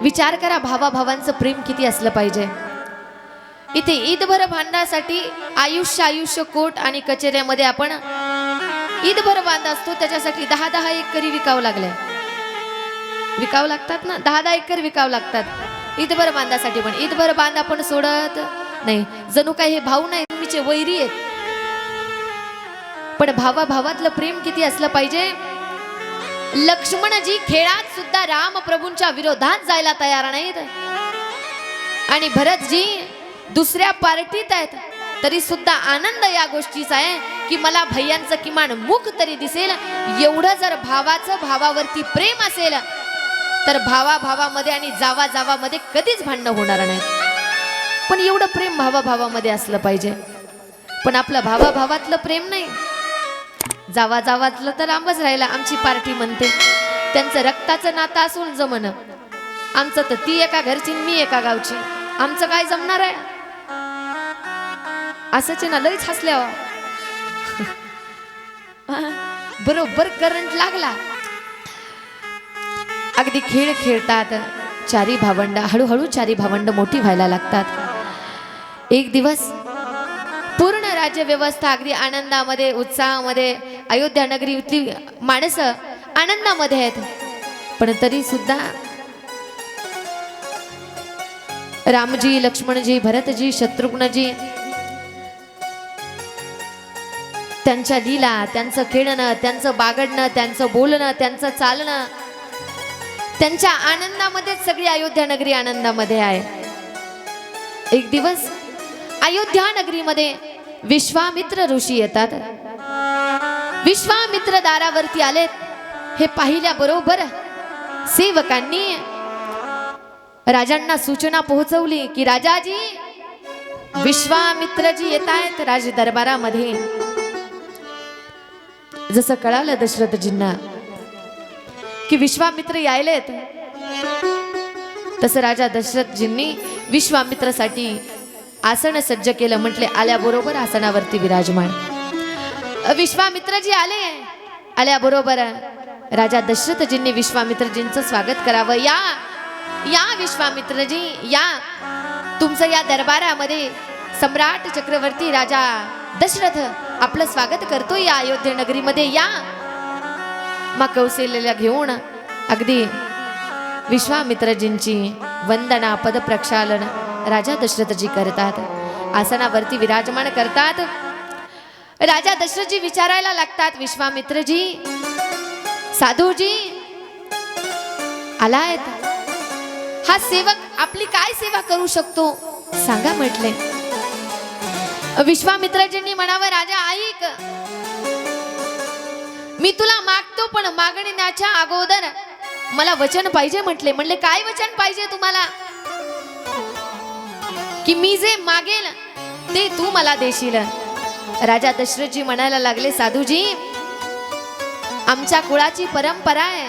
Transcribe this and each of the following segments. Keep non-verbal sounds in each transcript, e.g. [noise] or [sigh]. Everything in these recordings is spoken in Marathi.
विचार करा भावा भावांचं प्रेम किती असलं पाहिजे. इथे ईदभर भांडणासाठी आयुष्य आयुष्य कोट आणि कचेऱ्यामध्ये आपण ईदभर बांध असतो त्याच्यासाठी दहा दहा एकरी विकावं लागलंय. विकावं लागतात ना? दहा दहा एकर विकावं लागतात. ईदभर बांधासाठी पण. ईदभर बांध आपण सोडत नाही. जणू काही हे भाऊ नाही तुमचे वैरी आहेत. पण भावा भावातलं प्रेम किती असलं पाहिजे? लक्ष्मणजी खेळात सुद्धा रामप्रभूंच्या विरोधात जायला तयार नाहीत. आणि भरतजी दुसऱ्या पार्टीत आहेत. तरी सुद्धा आनंद या गोष्टीचा आहे की मला भैयांचं किमान मुख तरी दिसेल. एवढं जर भावाचं भावावरती प्रेम असेल तर भावा भावामध्ये आणि जावा जावामध्ये कधीच भांडणं होणार नाही. पण एवढं प्रेम भावा भावामध्ये असलं पाहिजे. पण आपलं भावा भावातलं प्रेम नाही. जावा जावातलं तर लांबच राहिलं आमची पार्टी म्हणते. त्यांचं रक्ताचं नातं असून जमन. आमचं तर ती एका घरची मी एका गावची. आमचं काय जमणार आहे? असंच ना लईच हसल्या [laughs] बरोबर करंट लागला. अगदी खेळ खेळतात. चारी भावंड हळूहळू चारी भावंड मोठी व्हायला लागतात. एक दिवस राज्यव्यवस्था अगदी आनंदामध्ये उत्साहामध्ये अयोध्या नगरीतली माणसं आनंदामध्ये आहेत. पण तरी सुद्धा रामजी लक्ष्मणजी भरतजी शत्रुघ्नजी त्यांच्या लीला त्यांचं खेळणं त्यांचं बागडणं त्यांचं बोलणं त्यांचं चालणं त्यांच्या आनंदामध्येच सगळी अयोध्या नगरी आनंदामध्ये आहे. एक दिवस अयोध्या नगरीमध्ये विश्वामित्र ऋषी येतात. विश्वामित्र दारावरती आलेत. हे पाहिल्या बरोबर सेवकांनी राजांना सूचना पोहोचवली की राजाजी विश्वामित्रजी येत आहेत राज दरबारामध्ये जसं कळालं दशरथजींना की विश्वामित्र यायलेत तसं राजा दशरथजींनी विश्वामित्रासाठी आसन सज्ज केलं म्हटले आल्याबरोबर आसनावरती विराजमान. विश्वामित्रजी आले. आल्याबरोबर राजा दशरथजींनी विश्वामित्रजींचं स्वागत करावं. या या विश्वामित्रजी या. तुमचं या दरबारामध्ये सम्राट चक्रवर्ती राजा दशरथ आपलं स्वागत करतो या अयोध्या नगरीमध्ये. या. मग कौशल्याला घेऊन अगदी विश्वामित्रजींची वंदना पद प्रक्षालन राजा दशरथजी करतात. आसनावरती विराजमान करतात. राजा दशरथजी विचारायला लागतात विश्वामित्रजी साधूजी आलायत हा सेवक आपली काय सेवा करू शकतो? सांगा म्हटले. विश्वामित्रजींनी म्हणावं राजा ऐक. मी तुला मागतो पण मागण्याच्या अगोदर मला वचन पाहिजे म्हटले. म्हणले काय वचन पाहिजे तुम्हाला? की मी जे मागेल ते तू मला देशील. राजा दशरथजी म्हणायला लागले साधूजी आमच्या कुळाची परंपरा आहे.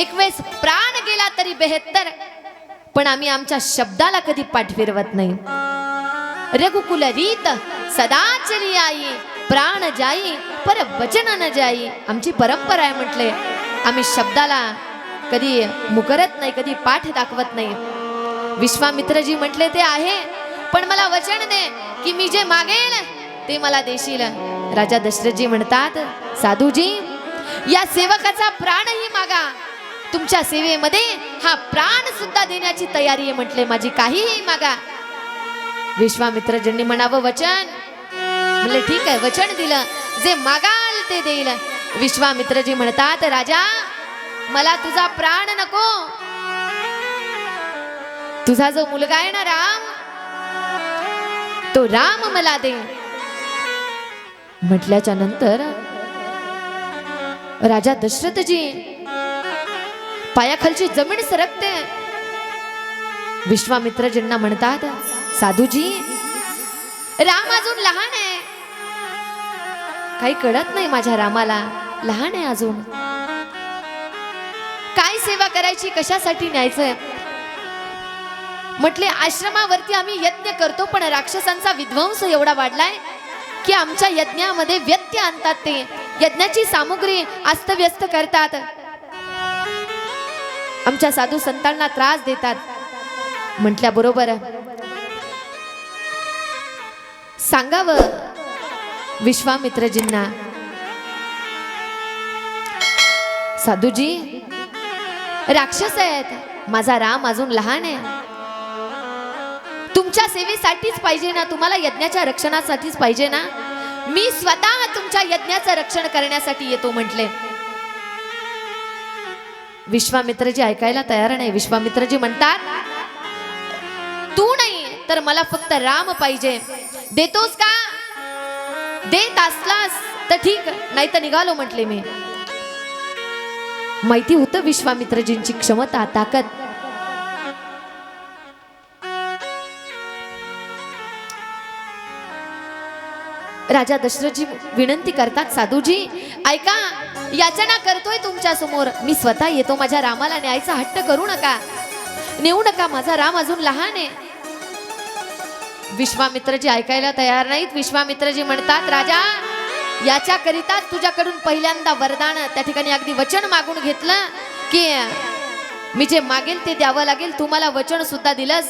एक वेळेस प्राण गेला तरी बेहत्तर पण आम्ही आमच्या शब्दाला कधी पाठ फिरवत नाही. रघुकुल रीत सदाचरी आई प्राण जाई पर वचन न जाई. आमची परंपरा आहे म्हटले. आम्ही शब्दाला कधी मुकरत नाही कधी पाठ दाखवत नाही. विश्वामित्रजी म्हटले ते आहे पण मला वचन दे की मी जे मागेल ते मला देशील. राजा दशरथजी म्हणतात साधूजी या सेवकाचा प्राणही मागा. तुमच्या सेवेमध्ये हा प्राण सुद्धा देण्याची तयारी आहे म्हटले माझी काहीही मागा. विश्वामित्रजींनी म्हणावं वचन. म्हणले ठीक आहे वचन दिलं. जे मागाल ते देईल. विश्वामित्रजी म्हणतात राजा मला तुझा प्राण नको. तुझा जो मुलगा आहे ना राम तो राम मला दे. म्हटल्याच्या नंतर राजा दशरथजी पायाखालची जमीन सरकते. विश्वामित्रजींना म्हणतात साधूजी राम अजून लहान आहे. काही कळत नाही माझ्या रामाला लहान आहे अजून. काय सेवा करायची कशासाठी न्यायचंय? म्हटले आश्रमावरती आम्ही यज्ञ करतो पण राक्षसांचा विध्वंस एवढा वाढलाय की आमच्या यज्ञामध्ये व्यत्यय आणतात ते. यज्ञाची सामुग्री अस्तव्यस्त करतात. आमच्या साधू संतांना त्रास देतात. म्हटल्याबरोबर सांगावं विश्वामित्रजींना. साधूजी राक्षस आहेत. माझा राम अजून लहान आहे. तुमच्या सेवेसाठीच पाहिजे ना? तुम्हाला यज्ञाच्या रक्षणासाठीच पाहिजे ना? मी स्वतः तुमच्या यज्ञाचं रक्षण करण्यासाठी येतो म्हटले. विश्वामित्रजी ऐकायला तयार नाही. विश्वामित्रजी म्हणतात तू नाही तर मला फक्त राम पाहिजे. देतोस का? देत असलास तर ठीक नाही तर निघालो म्हटले मी. माहिती होतं विश्वामित्रजींची क्षमता ताकद. राजा दशरथजी विनंती करतात साधूजी ऐका याचना करतोय तुमच्यासमोर. मी स्वतः येतो माझ्या रामाला न्यायचा हट्ट करू नका. नेऊ नका माझा राम अजून लहान आहे. विश्वामित्रजी ऐकायला तयार नाहीत. विश्वामित्रजी म्हणतात राजा याच्या करिता तुझ्याकडून पहिल्यांदा वरदान त्या ठिकाणी अगदी वचन मागून घेतलं की मी जे मागेल ते द्यावं लागेल. तुम्हाला वचन सुद्धा दिलंस.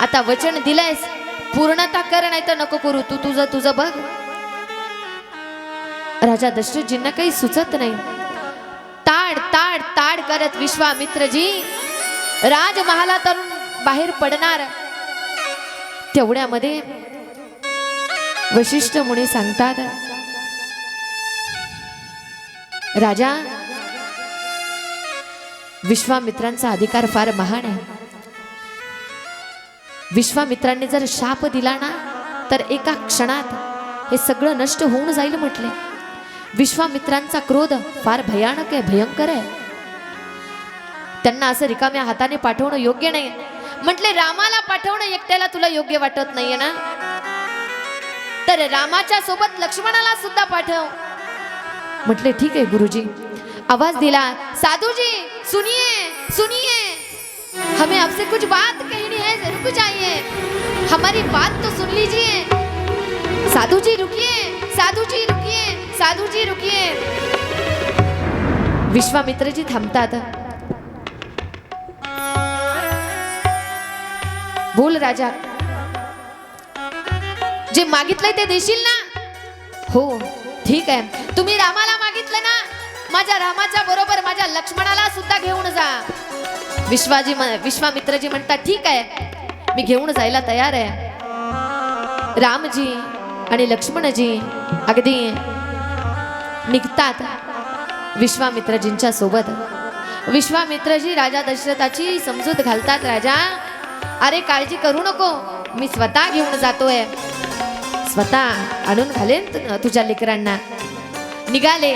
आता वचन दिलंयस पूर्णता कर नाही तर नको करू. तू तुझं तुझं बघ. राजा दशरथजींना काही सुचत नाही. ताड ताड ताड करत विश्वामित्रजी राजमहालातून बाहेर पडणार. तेवढ्यामध्ये वशिष्ठ मुनी सांगतात राजा विश्वामित्रांचा अधिकार फार महान आहे. विश्वामित्रांनी जर शाप दिला ना तर एका क्षणात हे सगळं नष्ट होऊन जाईल म्हटले. विश्वामित्रांचा क्रोध फार भयानक आहे भयंकर आहे. त्यांना असं रिकाम्या हाताने पाठवणं योग्य नाही. म्हटले रामाला पाठवणं एकट्याला तुला योग्य वाटत नाहीये ना? तर रामाच्या सोबत लक्ष्मणाला सुद्धा पाठव. म्हटले ठीक आहे गुरुजी. आवाज दिला साधूजी सुनिये सुनिये. हमें आपसे कुछ बात कहनी है रुक जाइए। हमारी बात तो सुन लीजिए। साधु जी रुकिए साधू जी रुकिए साधू जी रुकिए। विश्वामित्रजी थांबतात बोल राजा जे मागितलंय ते देशील ना? हो ठीक आहे. तुम्ही रामाला मागितलं ना? माझ्या रामाच्या बरोबर माझ्या लक्ष्मणाला सुद्धा घेऊन जा. विश्वाजी विश्वामित्रजी म्हणतात ठीक आहे मी घेऊन जायला तयार आहे. रामजी आणि लक्ष्मणजी अगदी निघतात विश्वामित्रजींच्या सोबत. विश्वामित्रजी राजा दशरथाची समजूत घालतात राजा अरे काळजी करू नको मी स्वतः घेऊन जातोय. स्वतः आणून घालेन तुझ्या लेकरांना. निघाले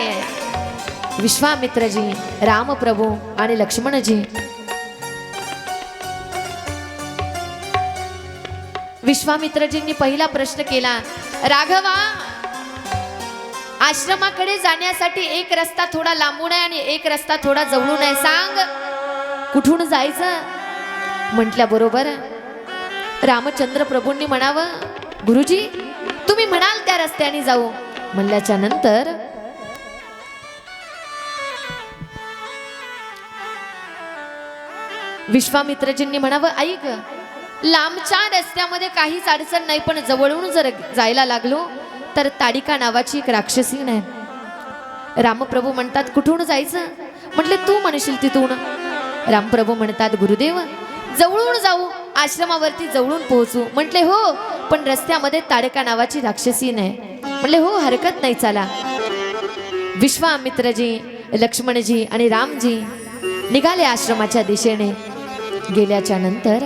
विश्वामित्रजी रामप्रभू आणि लक्ष्मणजी. विश्वामित्रजींनी पहिला प्रश्न केला राघवा आश्रमाकडे जाण्यासाठी एक रस्ता थोडा लांबून आहे आणि एक रस्ता थोडा जवळून आहे. सांग कुठून जायचं? म्हटल्या बरोबर रामचंद्र प्रभूंनी म्हणावं गुरुजी तुम्ही म्हणाल त्या रस्त्याने जाऊ. म्हणल्याच्या नंतर विश्वामित्रजींनी म्हणावं ऐक लांबच्या रस्त्यामध्ये काहीच अडचण नाही पण जवळून जर जायला लागलो तर ताडिका नावाची एक राक्षसी नाही. रामप्रभू म्हणतात कुठून जायचं? म्हटले तू म्हणशील तिथून. रामप्रभू म्हणतात गुरुदेव जवळून जाऊ आश्रमावरती जवळून पोहोचू. म्हटले हो पण रस्त्यामध्ये ताडका नावाची राक्षसी नाही. म्हटले हो हरकत नाही चला. विश्वामित्रजी लक्ष्मणजी आणि रामजी निघाले आश्रमाच्या दिशेने. गेल्याच्यानंतर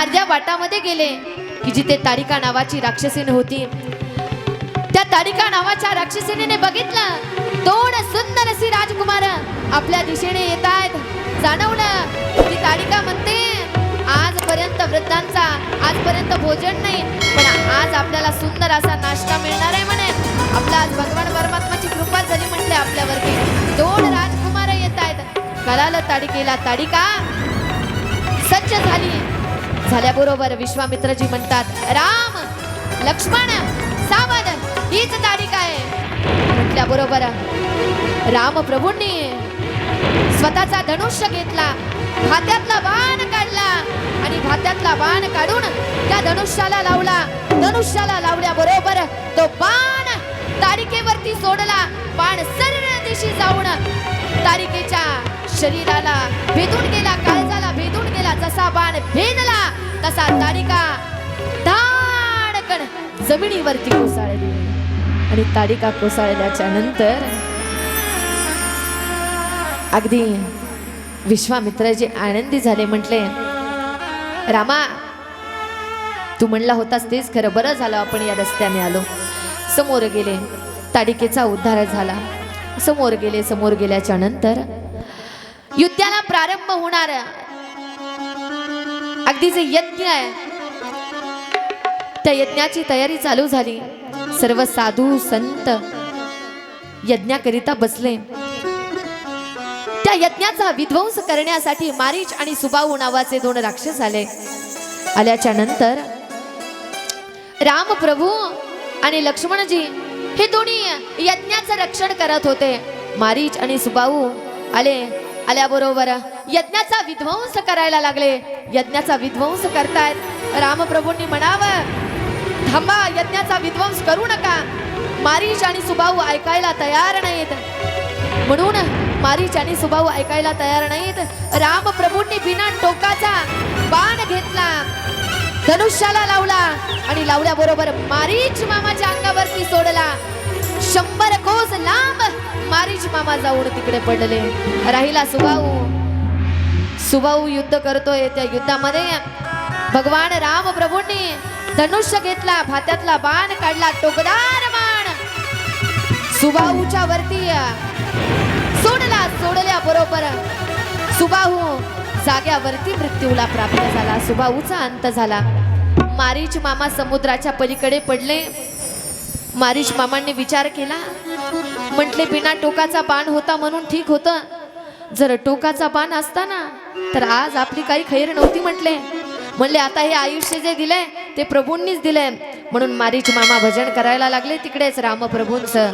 अर्ध्या वाटामध्ये गेले की जिथे तारिका नावाची राक्षसीन होती. त्या तारिका नावाच्या राक्षसीने बघितलं. दोन सुंदर अशी राजकुमार आपल्या दिशेने येत आहेत जाणवलं ती तारिका म्हणते आजपर्यंत वृद्धांचा आजपर्यंत भोजन नाही पण आज आपल्याला सुंदर असा नाश्ता मिळणार आहे म्हणे. आपला आज भगवान परमात्माची कृपा झाली म्हटले आपल्यावरती. दोन राजकुमार येत आहेत कळालं ताडिकेला ताडिका सज्ज झाली. झाल्याबरोबर विश्वामित्रजी म्हणतात राम लक्ष्मण सावध हीच तारीख आहे. म्हटल्याबरोबर राम प्रभूंनी स्वतःचा धनुष्य घेतला भात्यातला बाण काढला आणि भात्यातला बाण काढून त्या धनुष्याला लावला. धनुष्याला लावल्याबरोबर तो बाण तारिकेवरती सोडला. बाण सर्व दिशी जाऊन तारिकेच्या शरीराला भेदून गेला काळजाला भेदून गेला. जसा बाण भेदला तसा तारिका? धाडकन जमिनीवरती कोसळली. आणि तारिका कोसळल्याच्या नंतर अगदी विश्वामित्राचे आनंदी झाले म्हटले रामा तू म्हणला होतास तेच खरं. बरं झालं आपण या रस्त्याने आलो. समोर गेले. ताडिकेचा उद्धार झाला. समोर गेले समोर गेल्याच्यानंतर युद्धाला प्रारंभ होणार. अगदी जे यज्ञ आहे त्या यज्ञाची तयारी चालू झाली. सर्व साधू संत यज्ञाकरिता बसले. त्या यज्ञाचा विध्वंस करण्यासाठी मारीच आणि सुबाऊ नावाचे दोन राक्षस आले. आल्याच्यानंतर राम प्रभू आणि लक्ष्मणजी हे दोन्ही यज्ञाचं रक्षण करत होते. मारीच आणि सुबाऊ आले. आल्याबरोबर यज्ञाचा विध्वंस करायला लागले. यज्ञाचा विध्वंस करतायत. रामप्रभूंनी म्हणावं थांबा यज्ञाचा विध्वंस करू नका. मारीच आणि सुभाऊ ऐकायला तयार नाहीत. म्हणून मारीच आणि सुभाऊ ऐकायला तयार नाहीत. रामप्रभूंनी बिना टोकाचा बाण घेतला. धनुष्याला लावला आणि लावल्याबरोबर मारीच मामाच्या अंगावरती सोडला. शंभर कोस लांब मारीच मामा जाऊन तिकडे पडले. राहिला सुभाऊ. सुभाऊ युद्ध करतोय त्या युद्धामध्ये. भगवान राम प्रभूंनी धनुष्य घेतला भात्यातला बाण काढला टोकदार बाण. सुभाऊच्या वरती सोडला सोडल्या बरोबर. सुबाहू जाग्यावरती मृत्यूला प्राप्त झाला. सुबाहूचा अंत झाला. मारीच मामा समुद्राच्या पलीकडे पडले. मारीच मामांनी विचार केला म्हटले बिना टोकाचा बाण होता म्हणून ठीक होतं. जर टोकाचा बाण असता ना तर आज आपली काही खैर नव्हती म्हटले. म्हणले आता हे आयुष्य जे दिलंय ते प्रभूंनीच दिलंय. म्हणून मारीच मामा भजन करायला लागले तिकडेच रामप्रभूंचं.